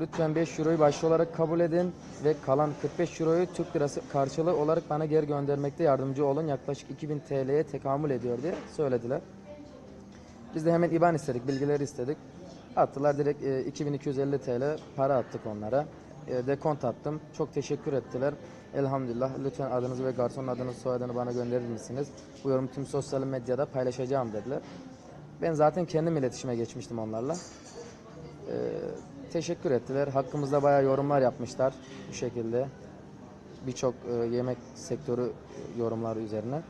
lütfen 5 euroyu başlı olarak kabul edin ve kalan 45 euroyu Türk lirası karşılığı olarak bana geri göndermekte yardımcı olun. Yaklaşık 2000 TL'ye tekamül ediyor diye söylediler. Biz de hemen IBAN istedik, bilgileri istedik. Attılar direkt e, 2250 TL para attık onlara. E, dekont attım. Çok teşekkür ettiler. Elhamdülillah. Lütfen adınızı ve garsonun adını soyadını bana gönderir misiniz? Bu yorum tüm sosyal medyada paylaşacağım dediler. Ben zaten kendim iletişime geçmiştim onlarla. E, teşekkür ettiler. Hakkımızda bayağı yorumlar yapmışlar bu şekilde. Birçok e, yemek sektörü yorumları üzerine.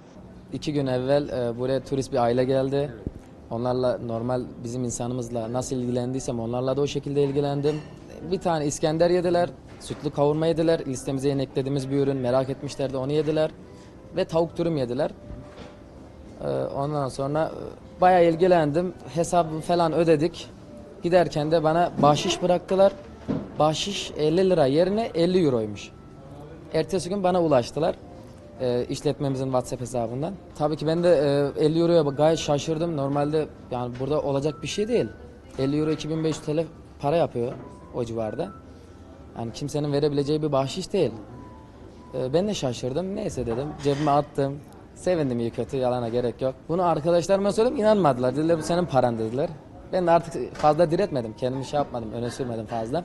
İki gün evvel e, buraya turist bir aile geldi. Onlarla normal bizim insanımızla nasıl ilgilendiysem onlarla da o şekilde ilgilendim. Bir tane İskender yediler, sütlü kavurma yediler. Listemize yeni eklediğimiz bir ürün merak etmişlerdi onu yediler. Ve tavuk dürüm yediler. Ee, Ondan sonra e, bayağı ilgilendim. Hesabı falan ödedik. Giderken de bana bahşiş bıraktılar. Bahşiş 50 lira yerine 50 euroymuş. Ertesi gün bana ulaştılar. E, işletmemizin WhatsApp hesabından. Tabii ki ben de e, 50 euroya gayet şaşırdım. Normalde yani burada olacak bir şey değil. 50 euro 2500 TL para yapıyor o civarda. Yani kimsenin verebileceği bir bahşiş değil. Ee, Ben de şaşırdım. Neyse dedim. Cebime attım. Sevindim iyi kötü yalana gerek yok. Bunu arkadaşlarıma söyledim inanmadılar. Dediler bu senin paran dediler. Ben de artık fazla diretmedim. Kendimi şey yapmadım. Öne sürmedim fazla.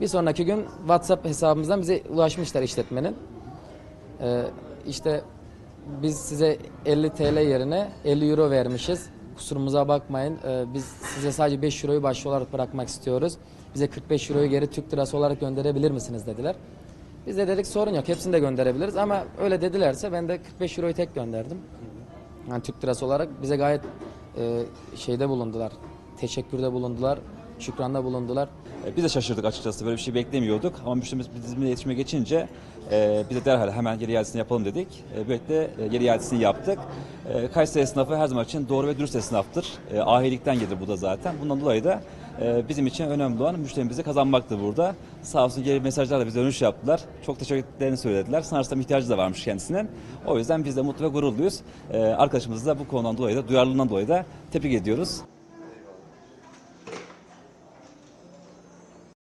Bir sonraki gün WhatsApp hesabımızdan bize ulaşmışlar işletmenin. Ee, işte biz size 50 TL yerine 50 euro vermişiz. Kusurumuza bakmayın. Ee, biz size sadece 5 euroyu başlı olarak bırakmak istiyoruz. Bize 45 euroyu geri Türk lirası olarak gönderebilir misiniz dediler. Biz de dedik sorun yok hepsini de gönderebiliriz ama öyle dedilerse ben de 45 euroyu tek gönderdim. Yani Türk lirası olarak bize gayet e, şeyde bulundular. Teşekkürde bulundular. Şükranda bulundular. E, Biz de şaşırdık açıkçası böyle bir şey beklemiyorduk ama müşterimiz bizimle iletişime geçince e, biz de derhal hemen geri iadesini yapalım dedik. E, böylelikle e, geri iadesini yaptık. E, Kayseri esnafı her zaman için doğru ve dürüst esnaftır. E, ahilikten gelir bu da zaten. Bundan dolayı da e, bizim için önemli olan müşterimizi kazanmaktır burada. Sağ olsun geri mesajlarla bize dönüş yaptılar. Çok teşekkür ettiklerini söylediler. Sanırsam ihtiyacı da varmış kendisinin. O yüzden biz de mutlu ve gururluyuz. E, arkadaşımızı da bu konudan dolayı da duyarlılığından dolayı da tebrik ediyoruz.